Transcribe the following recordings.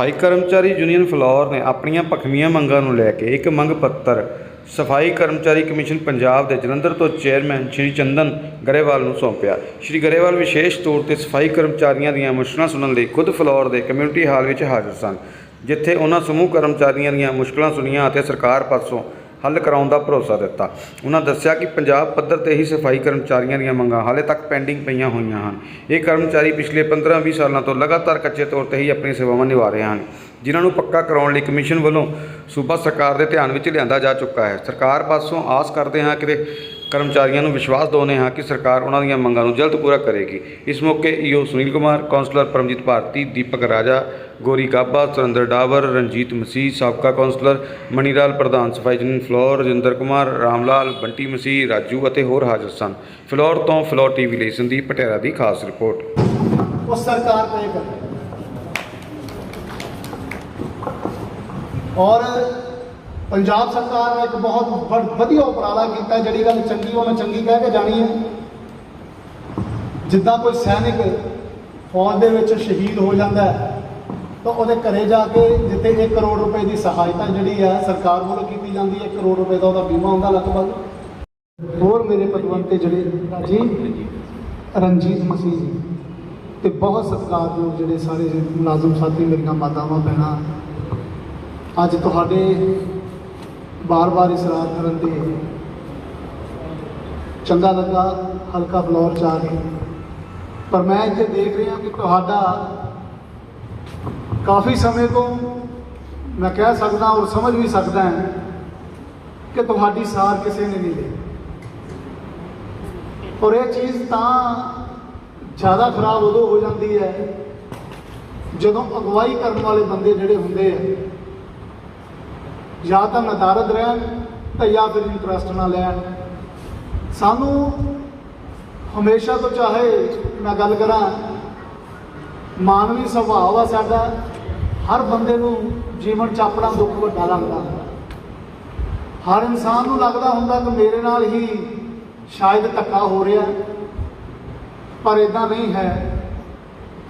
ਸਫ਼ਾਈ ਕਰਮਚਾਰੀ union floor ਨੇ ਆਪਣੀਆਂ ਭਖਵੀਆਂ ਮੰਗਾਂ ਨੂੰ ਲੈ ਕੇ ਇੱਕ ਮੰਗ ਪੱਤਰ ਸਫ਼ਾਈ ਕਰਮਚਾਰੀ ਕਮਿਸ਼ਨ ਪੰਜਾਬ ਦੇ ਜਲੰਧਰ ਤੋਂ ਚੇਅਰਮੈਨ ਸ਼੍ਰੀ ਚੰਦਨ ਗਰੇਵਾਲ ਨੂੰ ਸੌਂਪਿਆ। ਸ਼੍ਰੀ ਗਰੇਵਾਲ ਵਿਸ਼ੇਸ਼ ਤੌਰ ਤੇ ਸਫ਼ਾਈ ਕਰਮਚਾਰੀਆਂ ਦੀਆਂ ਮੁਸ਼ਕਲਾਂ ਸੁਣਨ ਲਈ ਖੁਦ ਫਲੋਰ ਦੇ ਕਮਿਊਨਿਟੀ ਹਾਲ ਵਿੱਚ ਹਾਜ਼ਰ ਸਨ, ਜਿੱਥੇ ਉਹਨਾਂ ਸਮੂਹ ਕਰਮਚਾਰੀਆਂ ਦੀਆਂ ਮੁਸ਼ਕਲਾਂ ਸੁਣੀਆਂ ਅਤੇ ਸਰਕਾਰ ਪਾਸੋਂ ਹੱਲ ਕਰਾਉਣ ਦਾ ਭਰੋਸਾ ਦਿੱਤਾ। ਉਹਨਾਂ ਦੱਸਿਆ ਕਿ ਪੰਜਾਬ ਪੱਧਰ ਤੇ ਹੀ ਸਫ਼ਾਈ ਕਰਮਚਾਰੀਆਂ ਦੀਆਂ ਮੰਗਾਂ ਹਾਲੇ ਤੱਕ ਪੈਂਡਿੰਗ ਪਈਆਂ ਹੋਈਆਂ ਹਨ। ਇਹ ਕਰਮਚਾਰੀ ਪਿਛਲੇ 15-20 ਸਾਲਾਂ ਤੋਂ ਲਗਾਤਾਰ ਕੱਚੇ ਤੌਰ ਤੇ ਹੀ ਆਪਣੀਆਂ ਸੇਵਾਵਾਂ ਨਿਭਾ ਰਹੇ ਹਨ, ਜਿਨ੍ਹਾਂ ਨੂੰ ਪੱਕਾ ਕਰਾਉਣ ਲਈ ਕਮਿਸ਼ਨ ਵੱਲੋਂ ਸੂਬਾ ਸਰਕਾਰ ਦੇ ਧਿਆਨ ਵਿੱਚ ਲਿਆਂਦਾ ਜਾ ਚੁੱਕਾ ਹੈ। ਸਰਕਾਰ ਪਾਸੋਂ ਆਸ ਕਰਦੇ ਹਾਂ ਕਿ ਕਰਮਚਾਰੀਆਂ ਨੂੰ ਵਿਸ਼ਵਾਸ ਦਿਵਾਉਂਦੇ ਹਾਂ ਕਿ ਸਰਕਾਰ ਉਹਨਾਂ ਦੀਆਂ ਮੰਗਾਂ ਨੂੰ ਜਲਦ ਪੂਰਾ ਕਰੇਗੀ। ਇਸ ਮੌਕੇ ਈਓ ਸੁਨੀਲ ਕੁਮਾਰ, ਕੌਂਸਲਰ ਪਰਮਜੀਤ ਭਾਰਤੀ, ਦੀਪਕ ਰਾਜਾ, ਗੋਰੀ ਕਾਬਾ, ਸੁਰਿੰਦਰ ਡਾਵਰ, ਰਣਜੀਤ ਮਸੀਹ, ਸਾਬਕਾ ਕੌਂਸਲਰ, ਮਣੀਲਾਲ ਪ੍ਰਧਾਨ, ਸਫ਼ਾਈ ਯੂਨੀਅਨ ਫਲੋਰ, ਰਜਿੰਦਰ ਕੁਮਾਰ, ਰਾਮਲਾਲ, ਬੰਟੀ ਮਸੀਹ, ਰਾਜੂ ਅਤੇ ਹੋਰ ਹਾਜ਼ਰ ਸਨ। ਫਲੋਰ ਤੋਂ ਫਲੋਰ ਟੀਵੀ ਲਈ ਸੰਦੀਪ ਪਟਿਆਲਾ ਦੀ ਖਾਸ ਰਿਪੋਰਟ। ਉਹ ਸਰਕਾਰ ਤੈਅ ਕਰੇ ਔਰ ਪੰਜਾਬ ਸਰਕਾਰ ਨੇ ਇੱਕ ਬਹੁਤ ਵਧੀਆ ਉਪਰਾਲਾ ਕੀਤਾ, ਜਿਹੜੀ ਗੱਲ ਚੰਗੀ ਉਹ ਮੈਂ ਚੰਗੀ ਕਹਿ ਕੇ ਜਾਣੀ ਹੈ। ਜਿੱਦਾਂ ਕੋਈ ਸੈਨਿਕ ਫੌਜ ਦੇ ਵਿੱਚ ਸ਼ਹੀਦ ਹੋ ਜਾਂਦਾ ਹੈ, ਤਾਂ ਉਹਦੇ ਘਰੇ ਜਾ ਕੇ ਜਿੱਥੇ 1 ਕਰੋੜ ਰੁਪਏ ਦੀ ਸਹਾਇਤਾ ਜਿਹੜੀ ਹੈ ਸਰਕਾਰ ਵੱਲੋਂ ਕੀਤੀ ਜਾਂਦੀ ਹੈ 1 ਕਰੋੜ ਰੁਪਏ ਦਾ ਉਹਦਾ ਬੀਮਾ ਹੁੰਦਾ ਲਗਭਗ। ਹੋਰ ਮੇਰੇ ਪਤਵੰਤੇ ਜਿਹੜੇ, ਜੀ, ਰਣਜੀਤ ਮਸੀਹ ਜੀ, ਤੇ ਬਹੁਤ ਸਤਿਕਾਰਯੋਗ ਜਿਹੜੇ ਸਾਰੇ ਮੁਲਾਜ਼ਮ ਸਾਥੀ, ਮੇਰੀਆਂ ਮਾਤਾਵਾਂ, ਭੈਣਾਂ, ਅੱਜ ਤੁਹਾਡੇ ਬਾਰ-ਬਾਰ ਇਸਰਾਰ ਕਰਨ ਤੇ ਚੰਗਾ ਲੱਗਾ, ਹਲਕਾ ਬਲੌਰ ਚ ਆ ਕੇ। ਪਰ ਮੈਂ ਇੱਥੇ ਦੇਖ ਰਿਹਾ ਕਿ ਤੁਹਾਡਾ ਕਾਫੀ ਸਮੇਂ ਤੋਂ ਮੈਂ ਕਹਿ ਸਕਦਾ ਔਰ ਸਮਝ ਵੀ ਸਕਦਾ ਹਾਂ ਕਿ ਤੁਹਾਡੀ ਸਾਰ ਕਿਸੇ ਨੇ ਨਹੀਂ ਲਈ। ਔਰ ਇਹ ਚੀਜ਼ ਤਾਂ ਜ਼ਿਆਦਾ ਖਰਾਬ ਉਦੋਂ ਹੋ ਜਾਂਦੀ ਹੈ ਜਦੋਂ ਅਗਵਾਈ ਕਰਨ ਵਾਲੇ ਬੰਦੇ ਜਿਹੜੇ ਹੁੰਦੇ ਆ ਜਾਂ ਤਾਂ ਨਦਾਰਦ ਰਹਿਣ ਤਾਂ ਜਾਂ ਫਿਰ ਇੰਟਰਸਟ ਨਾ ਲੈਣ। ਸਾਨੂੰ ਹਮੇਸ਼ਾ ਤੋਂ ਚਾਹੇ ਮੈਂ ਗੱਲ ਕਰਾਂ, ਮਾਨਵੀ ਸੁਭਾਅ ਆ ਸਾਡਾ, ਹਰ ਬੰਦੇ ਨੂੰ ਜੀਵਨ ਚ ਆਪਣਾ ਦੁੱਖ ਵੱਡਾ ਲੱਗਦਾ। ਹਰ ਇਨਸਾਨ ਨੂੰ ਲੱਗਦਾ ਹੁੰਦਾ ਕਿ ਮੇਰੇ ਨਾਲ ਹੀ ਸ਼ਾਇਦ ਧੱਕਾ ਹੋ ਰਿਹਾ, ਪਰ ਇਦਾਂ ਨਹੀਂ ਹੈ।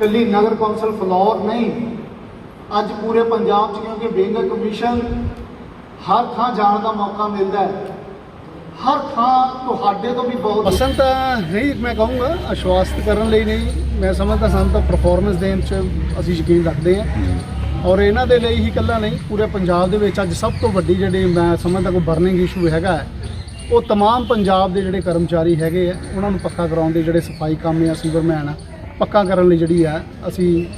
ਕੱਲੀ ਨਗਰ ਕੌਂਸਲ ਫਲੋਰ ਨਹੀਂ। ਅੱਜ ਪੂਰੇ ਪੰਜਾਬ 'ਚ, ਕਿਉਂਕਿ ਬੇਂਗਰ ਕਮਿਸ਼ਨ ਹਰ ਥਾਂ ਜਾਣ ਦਾ ਮੌਕਾ ਮਿਲਦਾ ਹੈ ਹਰ ਥਾਂ ਤੁਹਾਡੇ ਤੋਂ ਵੀ ਬਹੁਤ ਪਸੰਦ ਤਾਂ ਨਹੀਂ ਮੈਂ ਕਹੂੰਗਾ ਆਸ਼ਵਾਸਤ ਕਰਨ ਲਈ ਨਹੀਂ ਮੈਂ ਸਮਝਦਾ ਸਾਨੂੰ ਤਾਂ ਪਰਫਾਰਮੈਂਸ ਦੇਣ 'ਚ ਅਸੀਂ ਯਕੀਨ ਰੱਖਦੇ ਹਾਂ ਔਰ ਇਹਨਾਂ ਦੇ ਲਈ ਹੀ ਇਕੱਲਾ ਨਹੀਂ ਪੂਰੇ ਪੰਜਾਬ ਦੇ ਵਿੱਚ ਅੱਜ ਸਭ ਤੋਂ ਵੱਡੀ ਜਿਹੜੀ ਮੈਂ ਸਮਝਦਾ ਕੋਈ ਬਰਨਿੰਗ ਇਸ਼ੂ ਹੈਗਾ ਹੈ ਉਹ तमाम ਪੰਜਾਬ ਦੇ ਜਿਹੜੇ ਕਰਮਚਾਰੀ ਹੈਗੇ ਆ ਉਹਨਾਂ ਨੂੰ ਪੱਕਾ ਕਰਾਉਣ ਦੇ ਜਿਹੜੇ ਸਫਾਈ ਕੰਮ ਆ ਸੀਵਰਮੈਨ ਆ ਪੱਕਾ ਕਰਨ ਲਈ ਜਿਹੜੀ ਆ ਅਸੀਂ ਅ,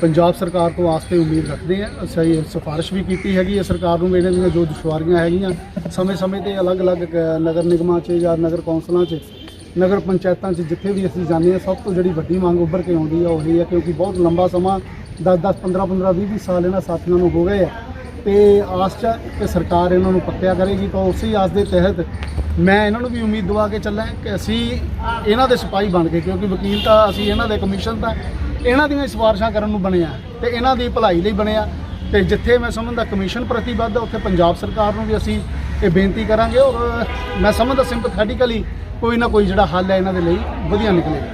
ਪੰਜਾਬ ਸਰਕਾਰ ਤੋਂ ਆਸ ਤੇ ਉਮੀਦ ਰੱਖਦੇ ਆ ਅਸੀਂ ਸਿਫਾਰਿਸ਼ ਵੀ ਕੀਤੀ ਹੈਗੀ ਹੈ ਸਰਕਾਰ ਨੂੰ ਇਹਨਾਂ ਦੀਆਂ ਜੋ ਦੁਸ਼ਵਾਰੀਆਂ ਹੈਗੀਆਂ, ਸਮੇਂ-ਸਮੇਂ ਤੇ ਅਲੱਗ-ਅਲੱਗ ਕ- ਨਗਰ ਨਿਗਮਾਂ 'ਚ ਜਾਂ ਨਗਰ ਕੌਂਸਲਾਂ 'ਚ, ਨਗਰ ਪੰਚਾਇਤਾਂ 'ਚ ਜਿੱਥੇ ਵੀ ਅਸੀਂ ਜਾਂਦੇ ਹਾਂ, ਸਭ ਤੋਂ ਜਿਹੜੀ ਵੱਡੀ ਮੰਗ ਉੱਭਰ ਕੇ ਆਉਂਦੀ ਆ ਉਹ ਇਹ ਹੈ ਕਿਉਂਕਿ ਬਹੁਤ ਲੰਬਾ ਸਮਾਂ 10-10 15-15 20-20 ਸਾਲ ਇਹਨਾਂ ਸਾਥੀਆਂ ਨੂੰ ਹੋ ਗਏ ਆ। ਤੇ ਆਸ 'ਚ ਹੈ ਕਿ ਸਰਕਾਰ ਇਹਨਾਂ ਨੂੰ ਪੱਕਿਆ ਕਰੇਗੀ ਤਾਂ ਉਸੇ ਆਸ ਦੇ ਤਹਿਤ ਮੈਂ ਇਹਨਾਂ ਨੂੰ ਵੀ ਉਮੀਦ ਦਵਾ ਕੇ ਚੱਲਾਂ ਕਿ ਅਸੀਂ ਇਹਨਾਂ ਦੇ ਸਿਪਾਹੀ ਬਣ ਕੇ, ਕਿਉਂਕਿ ਵਕੀਲ ਤਾਂ ਅਸੀਂ ਇਹਨਾਂ ਦੇ ਕਮਿਸ਼ਨ ਤਾਂ ਇਹਨਾਂ ਦੀਆਂ ਸਿਫਾਰਿਸ਼ਾਂ ਕਰਨ ਨੂੰ ਬਣਿਆ ਤੇ ਇਹਨਾਂ ਦੀ ਭਲਾਈ ਲਈ ਬਣਿਆ ਤੇ ਜਿੱਥੇ ਮੈਂ ਸਮਝਦਾ ਕਮਿਸ਼ਨ ਪ੍ਰਤੀਬੱਧ ਉੱਥੇ ਪੰਜਾਬ ਸਰਕਾਰ ਨੂੰ ਵੀ ਅਸੀਂ ਇਹ ਬੇਨਤੀ ਕਰਾਂਗੇ ਔਰ ਮੈਂ ਸਮਝਦਾ ਸਿੰਪਥੈਟਿਕਲੀ ਕੋਈ ਨਾ ਕੋਈ ਜਿਹੜਾ ਹੱਲ ਹੈ ਇਹਨਾਂ ਦੇ ਲਈ ਵਧੀਆ ਨਿਕਲੇਗਾ।